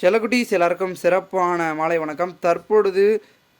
செல்லக்குட்டீஸ் எல்லாருக்கும் சிறப்பான மாலை வணக்கம். தற்பொழுது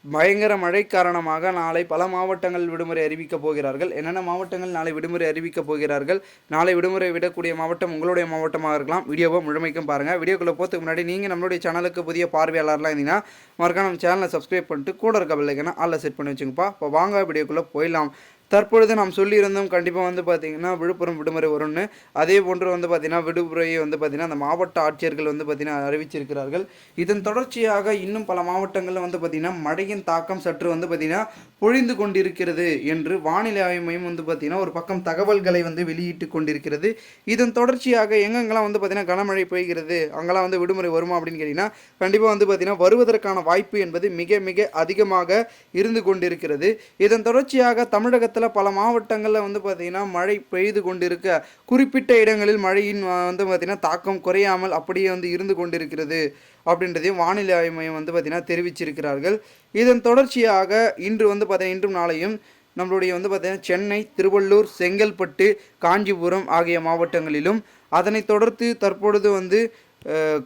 பயங்கர மழை காரணமாக நாளை பல மாவட்டங்கள் விடுமுறை அறிவிக்கப் போகிறார்கள். என்னென்ன மாவட்டங்கள் நாளை விடுமுறை அறிவிக்கப் போகிறார்கள்? நாளை விடுமுறை விடக்கூடிய மாவட்டம் உங்களுடைய மாவட்டமாக இருக்கலாம். வீடியோவை முழுமைக்கும் பாருங்கள் வீடியோக்குள்ளே போகிறதுக்கு முன்னாடி நீங்கள் நம்மளுடைய சேனலுக்கு புதிய பார்வையாளர்லாம் இருந்தீங்கன்னா மறக்காம நம்ம சேனலை சப்ஸ்கிரைப் பண்ணிட்டு கூட இருக்க பிள்ளைங்கன்னா ஆளில் செட் பண்ணி வச்சுங்கப்பா. இப்போ வாங்க வீடியோக்குள்ளே போயிடலாம். தற்பொழுது நாம் சொல்லியிருந்தோம் கண்டிப்பாக வந்து பார்த்திங்கன்னா விழுப்புரம் விடுமுறை வரும்னு. அதே போன்று வந்து பார்த்திங்கன்னா விடுமுறையை வந்து பார்த்திங்கன்னா அந்த மாவட்ட ஆட்சியர்கள் வந்து பார்த்திங்கன்னா அறிவிச்சிருக்கிறார்கள். இதன் தொடர்ச்சியாக இன்னும் பல மாவட்டங்களில் வந்து பார்த்திங்கன்னா மழையின் தாக்கம் சற்று வந்து பார்த்திங்கன்னா பொழிந்து கொண்டிருக்கிறது என்று வானிலை ஆய்வு மையம் வந்து பார்த்திங்கன்னா ஒரு பக்கம் தகவல்களை வந்து வெளியிட்டு கொண்டிருக்கிறது. இதன் தொடர்ச்சியாக எங்கெங்கெல்லாம் வந்து பார்த்திங்கன்னா கனமழை பெய்கிறது அங்கெல்லாம் வந்து விடுமுறை வருமா அப்படின்னு கேட்டிங்கன்னா கண்டிப்பாக வந்து பார்த்திங்கன்னா வருவதற்கான வாய்ப்பு என்பது மிக மிக அதிகமாக இருந்து கொண்டிருக்கிறது. இதன் தொடர்ச்சியாக தமிழகத்தில் பல மாவட்டங்களில் வந்து பார்த்திங்கன்னா மழை பெய்து கொண்டிருக்க குறிப்பிட்ட இடங்களில் மழையின் வந்து பார்த்திங்கன்னா தாக்கம் குறையாமல் அப்படியே வந்து இருந்து கொண்டிருக்கிறது அப்படின்றதையும் வானிலை ஆய்வு மையம் வந்து பார்த்திங்கன்னா தெரிவிச்சிருக்கிறார்கள். இதன் தொடர்ச்சியாக இன்று வந்து பார்த்தீங்கன்னா இன்றும் நாளையும் நம்மளுடைய வந்து பார்த்திங்கன்னா சென்னை திருவள்ளூர் செங்கல்பட்டு காஞ்சிபுரம் ஆகிய மாவட்டங்களிலும் அதனைத் தொடர்ந்து தற்பொழுது வந்து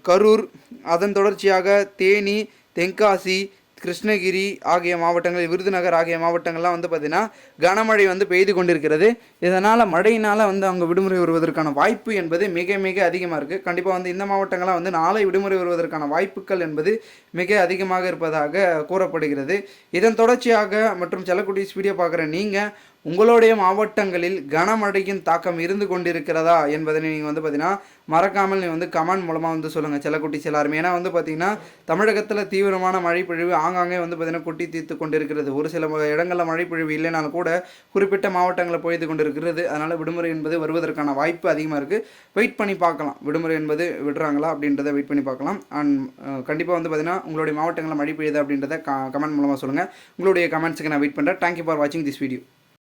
கரூர் அதன் தொடர்ச்சியாக தேனி தென்காசி கிருஷ்ணகிரி ஆகிய மாவட்டங்கள் விருதுநகர் ஆகிய மாவட்டங்கள்லாம் வந்து பார்த்திங்கன்னா கனமழை வந்து பெய்து கொண்டிருக்கிறது. இதனால் மழையினால் வந்து அவங்க விடுமுறை வருவதற்கான வாய்ப்பு என்பது மிக மிக அதிகமாக இருக்குது கண்டிப்பாக வந்து இந்த மாவட்டங்கள்லாம் வந்து நாளை விடுமுறை வருவதற்கான வாய்ப்புகள் என்பது மிக அதிகமாக இருப்பதாக கூறப்படுகிறது. இதன் தொடர்ச்சியாக மற்றும் செல்லக்குட்டீஸ் வீடியோ பார்க்குற நீங்கள் உங்களுடைய மாவட்டங்களில் கனமழையின் தாக்கம் இருந்து கொண்டிருக்கிறதா என்பதை நீங்கள் வந்து பார்த்தீங்கன்னா மறக்காமல் நீங்கள் வந்து கமெண்ட் மூலமாக வந்து சொல்லுங்கள் செல்லக்குட்டிஸ் எல்லாருமே ஏன்னா வந்து பார்த்தீங்கன்னா தமிழகத்தில் தீவிரமான மழை பொழிவு ஆங்காங்கே வந்து பார்த்தீங்கன்னா குட்டி தீர்த்து கொண்டிருக்கிறது. ஒரு சில இடங்களில் மழை பொழிவு இல்லைனாலும் கூட குறிப்பிட்ட மாவட்டங்களில் பொய்து கொண்டிருக்கிறது. அதனால் விடுமுறை என்பது வருவதற்கான வாய்ப்பு அதிகமாக இருக்குது வெயிட் பண்ணி பார்க்கலாம். விடுமுறை என்பது விடுறாங்களா அப்படின்றத வெயிட் பண்ணி பார்க்கலாம். அண்ட் கண்டிப்பாக வந்து பார்த்தீங்கன்னா உங்களுடைய மாவட்டங்களில் மழை பெய்யுது அப்படின்றத கமெண்ட் மூலமாக சொல்லுங்கள் உங்களுடைய கமெண்ட்ஸுக்கு நான் வெயிட் பண்ணுறேன் தேங்க்யூ ஃபார் வாட்சிங் திஸ் வீடியோ